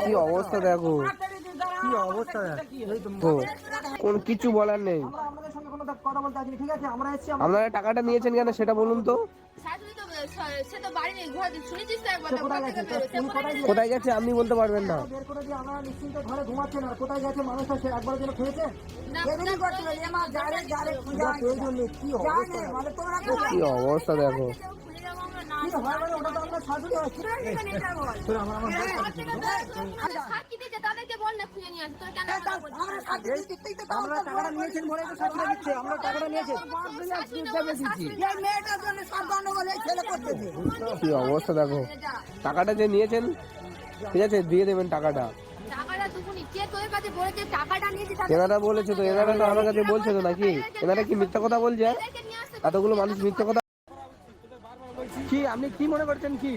কি অবস্থা দেখো? কি অবস্থা তো কোন কিছু বলার নেই। আমরা আমাদের সঙ্গে কোনো কথা বলতে আসিনি ঠিক আছে? আমরা এসেছি আমরা আপনারা টাকাটা নিয়েছেন কেন সেটা বলুন তো। সে তো বাড়ি নেই ঘর শুনেছিস তো একবার কোথায় গেছে? কোথায় গেছে? আপনি বলতে পারবেন না বের করে দিয়ে আমরা নিশ্চিন্তে ঘরে ঘুমাচ্ছেন আর কোথায় গেছে মানুষটা সে একবার জন্য খেয়েছে না, কি অবস্থা মানে দেখো না হয় মানে ওটা তো আমরা শাশুড়ি হয় আমার কি অবস্থা দেখো? টাকাটা যে নিয়েছেন, ঠিক আছে, দিয়ে দেবেন টাকাটা। এনারা বলেছে তো, এনারা তো আমার কাছে বলছে তো নাকি? এনারা কি মিথ্যা কথা বলছে? এতগুলো মানুষ মিথ্যা কথা কি, আপনি কি মনে করছেন কি?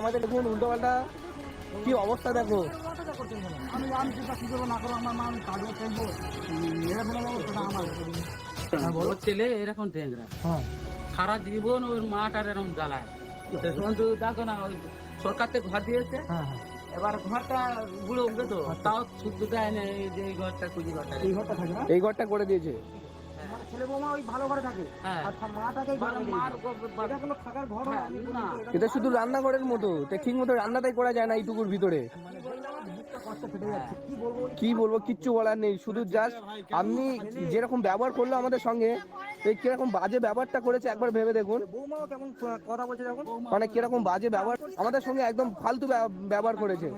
আমাদের দেখুন উল্টো পাল্টা কি অবস্থা দেখো? আমি আমি চিন্তা কি করব না করব আমার মা আমি কাজও ফেলব। দেবো সেটা আমার। ওর ছেলে এরকম হ্যাঁ। সারা জীবন ওর মাটার এরকম জ্বালায়। শেষ দেখো না ওই সরকার থেকে ঘর দিয়েছে। হ্যাঁ হ্যাঁ। এবার ঘরটা বুড়ো উঠবে তো তাও শুদ্ধ দেয় না এই যে এই ঘরটা কুজি ঘরটা। এই ঘরটা এই ঘরটা করে দিয়েছে। ছেলে বৌমা ওই ভালো ঘরে থাকে। হ্যাঁ। আর। মার গো- এটা কোনো থাকার ঘর না। এটা শুধু রান্নাঘরের মতো। তো ঠিক মতো রান্নাটাই করা যায় না এইটুকুর ভিতরে। যাচ্ছে কি বলব? কিচ্ছু বলার নেই। শুধু জাস্ট আপনি যেরকম ব্যবহার করল আমাদের সঙ্গে এই কীরকম বাজে ব্যবহারটা করেছে একবার ভেবে দেখুন। কথা বলছে দেখুন মানে কীরকম বাজে ব্যবহার আমাদের সঙ্গে একদম ফালতু ব্যবহার করেছে।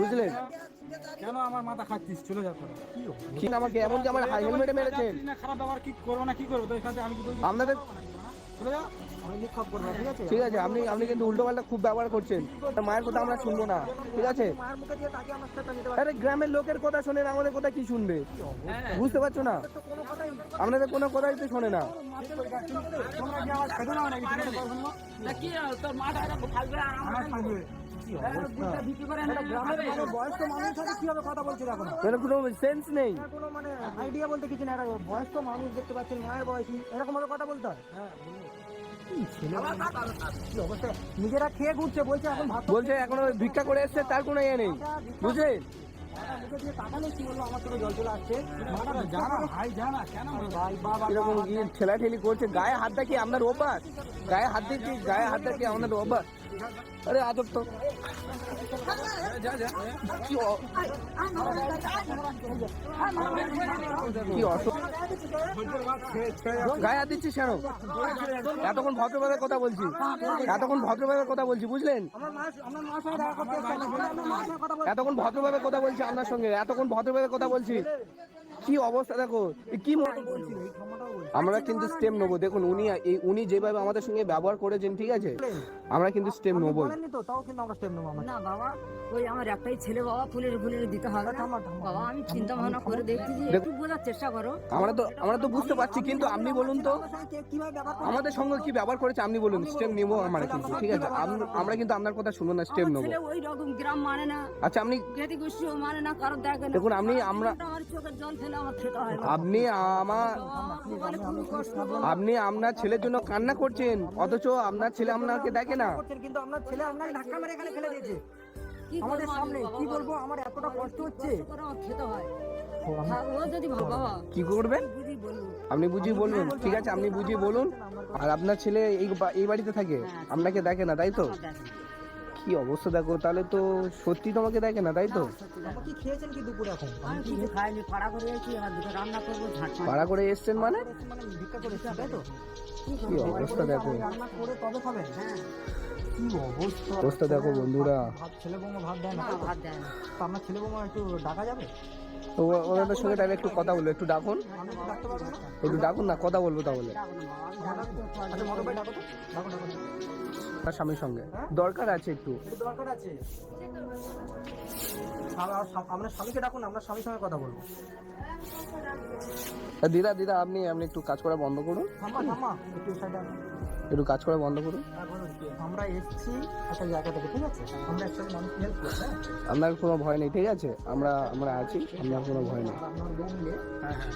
বুঝলেন? কেন আমার মাথা খাচ্ছিস? চলে যা কি আমাকে? এমন কি আমার হেলমেটে মেরেছেন খারাপ ব্যবহার কি করব না কি করব? আপনাদের চলে যা। আমি নিক্ষেপ করব ঠিক আছে? আপনি আপনি কিন্তু উল্টো পাল্টা খুব ব্যবহার করছেন। তা মায়ের কথা আমরা শুনব না ঠিক আছে? আরে গ্রামের লোকের কথা শোনেন আমাদের কথা কি শুনবে? বুঝতে পারছ না? আপনাদের কোনো কথাই তো শোনে না। না না না গ্রামের মানে বয়স্ক মানুষ সাথে কথা বলছে দেখো কোনো সেন্স নেই। কোনো মানে আইডিয়া বলতে কিছু না মানুষ দেখতে পাচ্ছেন মায়ের বয়সী এরকম কথা বলতে হয়? অবস্থা নিজেরা খেয়ে ঘুরছে বলছে এখন ভাত বলছে এখনও ভিক্ষা করে এসছে তার কোনো ইয়ে নেই। বুঝলেন ঠেলি ঠেলাঠেলি করছে? গায়ে হাত দেখি আপনার অভ্যাস। গায়ে হাত দেখি গায়ে হাত দেখি আপনার অভ্যাস। আরে আজব তো। কি অসুখ গায়ে হাত এতক্ষণ ভদ্রভাবে কথা বলছি। এতক্ষণ ভদ্রভাবে কথা বলছি, বুঝলেন? এতক্ষণ ভদ্রভাবে কথা বলছি আপনার সঙ্গে, এতক্ষণ ভদ্রভাবে কথা বলছি। কি অবস্থা দেখো? কি মনে আমরা কিন্তু স্টেপ নেব। দেখুন উনি এই উনি যেভাবে আমাদের সঙ্গে ব্যবহার করেছেন ঠিক আছে? আমরা কিন্তু স্টেপ নেব তো তাও কিন্তু আমরা স্টেপ নেব না বাবা ওই আমার একটাই ছেলে বাবা ফুলের ফুলের দিতে হবে। বাবা আমি চিন্তা ভাবনা করে দেখছি একটু বোঝার চেষ্টা করো। আমরা তো আমরা তো বুঝতে পারছি কিন্তু আপনি বলুন তো আমাদের সঙ্গে কি ব্যবহার করেছে? আপনি বলুন। স্টেপ নেব আমরা কিন্তু ঠিক আছে? আম- আমরা কিন্তু আপনার কথা শুনব না স্টেপ আমার নেব। ওই রকম গ্রাম মানে না। আচ্ছা আপনি গেটি গোষ্ঠীও মানে না কারও দেখে না দেখুন, আপনি- আমরা- চোখের জল ফেলে আপনি আমার আপনি আপনার ছেলের জন্য কান্না করছেন অথচ আপনার ছেলে আপনাকে দেখে না। করছেন কিন্তু আপনার ছেলে আপনাকে ধাক্কা মেরে এখানে ফেলে দিয়েছে আমাদের সামনে কি বলব? আমার এতটা কষ্ট হচ্ছে। হয়। হ্যাঁ, কি করবেন? আপনি বুঝিয়ে বলুন। ঠিক আছে আপনি বুঝিয়ে বলুন। আর আপনার ছেলে এই এই বাড়িতে থাকে? আপনাকে দেখে না তাই তো। কি অবস্থা? দেখো তাহলে তো সত্যি তোমাকে দেখে না তাই তো? কি খেয়েছেন কি দুপুরে এখন? আমি কিছু খাইনি পাড়া করে এসেছি এবার দুটো রান্না করব ঝাঁট পাড়া ভাড়া করে এসেছেন মানে? মানে ভিক্ষা করে এসেছেন, তাই তো? কি অবস্থা দেখো? রান্না করে তবে খাবেন হ্যাঁ। কি অবস্থা? অবস্থা দেখো বন্ধুরা। ভাত ছেলে বৌমা ভাত দেয় না ভাত দেয় না। তো আপনার ছেলে বৌমা একটু ডাকা যাবে? ওনাদের সঙ্গে তাহলে একটু কথা বলব একটু ডাকুন। একটু ডাকুন না কথা বলব তাহলে। তার স্বামীর সঙ্গে। দরকার আছে একটু। দরকার আছে আপনার স্বামীকে ডাকুন আপনার স্বামীর সঙ্গে কথা বলব। দিদা দিদা আপনি আপনি একটু কাজ করা বন্ধ করুন। একটু কাজ করা বন্ধ করুন। আমরা এসেছি একটা জায়গা থেকে ঠিক আছে? আমরা একসাথে মানুষ হেল্প করছি হ্যাঁ? আপনার কোনো ভয় নেই ঠিক আছে? আমরা আমরা আছি। আপনার কোনো ভয় নেই।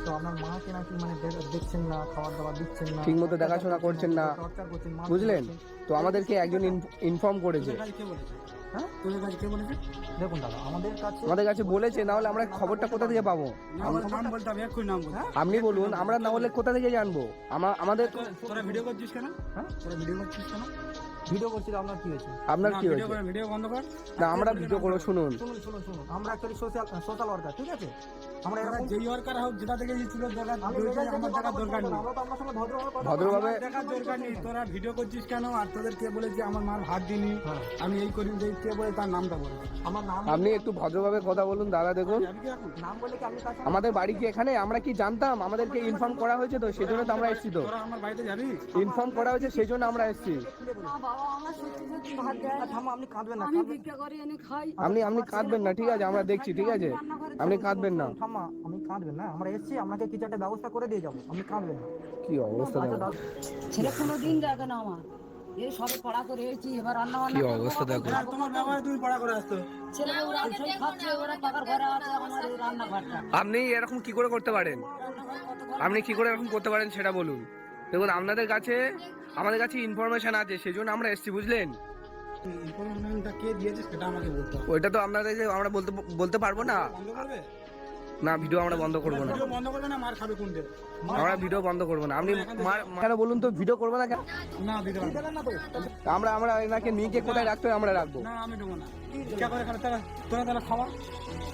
তো আপনার মাকে নাকি মানে দেখছেন না খাবার দাবার দিচ্ছেন না ঠিক মতো দেখাশোনা করছেন না। বুঝলেন? তো আমাদেরকে একজন ইনফর্ম করেছে। হ্যাঁ? তোদের কাছে কে বলেছে? দেখুন দাদা আমাদের কাছে আমাদের কাছে বলেছে না হলে আমরা খবরটা কোথা থেকে পাবো? নাম নাম বলতে হবে এক্ষুনি নাম বলতে আপনি বলুন আমরা না হলে কোথা থেকে জানব? আমাদের তোরা ভিডিও করছিস কেন? হ্যাঁ? তোরা ভিডিও করছিস কেন? ভিডিও করছিল আপনার কি হয়েছে? আপনার কি ভিডিও হয়েছে? করে ভিডিও বন্ধ কর। না আমরা ভিডিও করব শুনুন। শুনুন শুনুন শুনুন। আমরা অ্যাকচুয়ালি সোশ্যাল সোশ্যাল ওয়ার্কার ঠিক আছে? আমরা এরকম যেই ওয়ার্কার হোক যেটা থেকে দরকার আমি আমার দরকার নেই। আমরা তো আপনার সঙ্গে ভদ্রভাবে দরকার নেই। তোরা ভিডিও করছিস কেন? আর তোদের কে বলেছে আমার মার হাত দিনি হ্যাঁ। আমি এই করি যে কে বলে তার নামটা বলে আমার নাম আপনি একটু ভদ্রভাবে কথা বলুন দাদা দেখুন। নাম বলে কি কাছে আমাদের বাড়ি কি এখানে? আমরা কি জানতাম? আমাদেরকে ইনফর্ম করা হয়েছে তো সেই জন্য তো আমরা এসেছি তো। আমার বাড়িতে যাবি? ইনফর্ম করা হয়েছে সেই জন্য আমরা এসেছি। আপনি কাঁদবেন না আমি ভিক্ষা করে এনে খাই। আপনি আপনি কাঁদবেন না ঠিক আছে আমরা দেখছি ঠিক আছে। আপনি কাঁদবেন না। থামা আমি কাঁদবেন না আমরা এসেছি আপনাকে কিছু একটা ব্যবস্থা করে দিয়ে যাব আপনি কাঁদবেন না। কি অবস্থা আচ্ছা ছেলে কোনো দিন দেখে না আমার। এই সবে পড়া করে এসেছি এবার রান্না বান্না কি অবস্থা দেখো। তোমার ব্যবহারে তুমি পড়া করে আসতো ছেলে ওরা সেই খাচ্ছে ওরা টাকার ঘরে আছে আমার এই রান্নাঘরটা। আপনি এরকম কি করে করতে পারেন? আপনি কি করে এরকম করতে পারেন সেটা বলুন। দেখুন আপনাদের কাছে আমাদের কাছে ইনফরমেশন আছে সেজন্য আমরা এসছি বুঝলেন? ইনফরমেশনটা কে দিয়েছে সেটা আমাকে বলতে ওইটা তো আপনাদের আমরা বলতে বলতে পারব না। না ভিডিও আমরা বন্ধ করব না। ভিডিও বন্ধ করবে না মার খাবে কোনটা আমরা ভিডিও বন্ধ করব না। আপনি মার- কেন বলুন তো ভিডিও করব না কেন? না দিতে পারবে দেবেন না তো আমরা আমরা এনাকে নিয়ে গিয়ে কোথায় রাখতে হবে আমরা রাখব। না আমি দেবো না। কে করে খাবে? তারা তোরা তারা খাওয়া?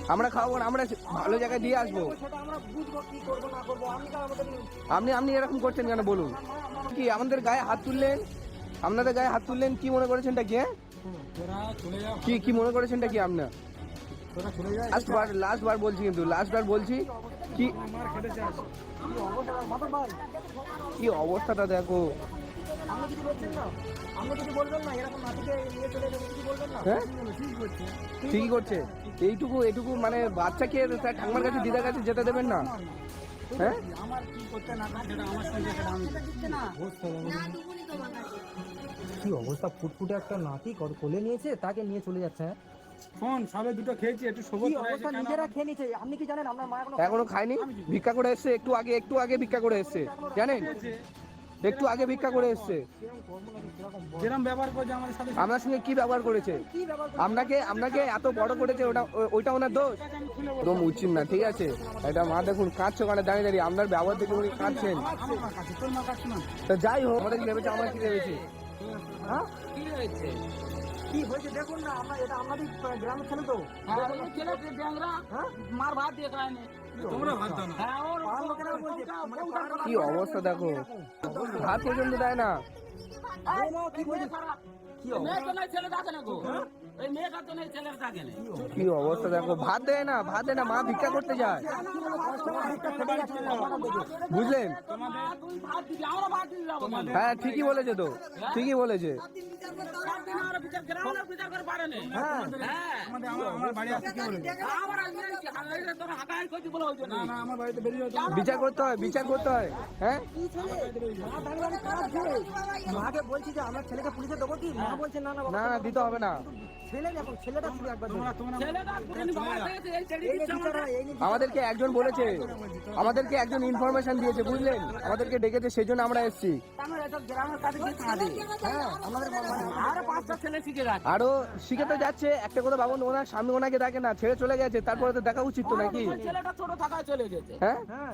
আমরা খাওয়াবো না আমরা ভালো জায়গায় দিয়ে আসব। সেটা আমরা বুঝব কি করব না করব। আপনি আপনি আপনি এরকম করছেন কেন বলুন। কি আমাদের গায়ে হাত তুললেন? আপনাদের গায়ে হাত তুললেন? কি মনে করেছেনটা কি হ্যাঁ? তোরা চলে কি কি মনে করেছেনটা কি আপনার? লাস্ট বার লাস্ট বার বলছি কিন্তু লাস্ট বার বলছি কি মার কি অবস্থাটা দেখো। হ্যাঁ? ঠিকই করছে। এইটুকু এইটুকু মানে বাচ্চাকে তার ঠাকুমার কাছে দিদার কাছে যেতে দেবেন না? হ্যাঁ? আমার কি অবস্থা? ফুটফুটে একটা নাতি কর- কোলে নিয়েছে তাকে নিয়ে চলে যাচ্ছে হ্যাঁ? ফোন সবে দুটো খেয়েছি একটু সবুজ অবস্থা? নিজেরা খেয়ে আপনি কি জানেন? আপনার মা এখনও এখনও খায়নি ভিক্ষা করে এসছে একটু আগে একটু আগে ভিক্ষা করে এসছে। জানেন? একটু আগে ভিক্ষা করে এসছে। যেরকম ব্যবহার করছে আমাদের সাথে? আপনার সঙ্গে কি ব্যবহার করেছে? আপনাকে আপনাকে এত বড় করেছে ওটা ওইটা ওনার দোষ? একদম উচিত না ঠিক আছে? এটা মা দেখুন কাঁদছে ওখানে দাঁড়িয়ে দাঁড়িয়ে। আপনার ব্যবহার দেখে উনি কাঁদছেন। তা যাই হোক আমাদের কি ভেবেছে আমরা কি ভেবেছি? হ্যাঁ কি হয়েছে দেখুন না আমরা এটা আমাদের গ্রামে ছেলে তো খেলে ড্যাংরা হ্যাঁ মার ভাত দিয়ে খায়নি হ্যাঁ মানে কি অবস্থা দেখো ভাত পর্যন্ত দেয় না কি অবস্থা ছেলে থাকে না গো এই মেয়েটা তো নাই ছেলের থাকে না কি অবস্থা দেখো ভাত দেয় না ভাত দেয় না মা ভিক্ষা করতে যায়। বুঝলেন? হ্যাঁ ঠিকই বলেছে তো ঠিকই বলেছে। বিচার করতে হয় বিচার করতে হয় হ্যাঁ? মাকে বলছি যে আমার ছেলেকে পুলিশে দেবো কি? মা বলছে না না দিতে হবে না। বাবা আমাদেরকে একজন বলেছে আমাদেরকে একজন ইনফরমেশন দিয়েছে বুঝলেন? আমাদেরকে ডেকেছে সেই জন্য আমরা এসেছি। হ্যাঁ আমাদের আর পাঁচটা ছেলে শিখে তো যাচ্ছে একটা কথা ভাবুন ওনার স্বামী ওনাকে দেখে না ছেড়ে চলে গেছে তারপরে তো দেখা উচিত তো নাকি? ছেলেটা ছোট থাকায় চলে গেছে। হ্যাঁ? হ্যাঁ।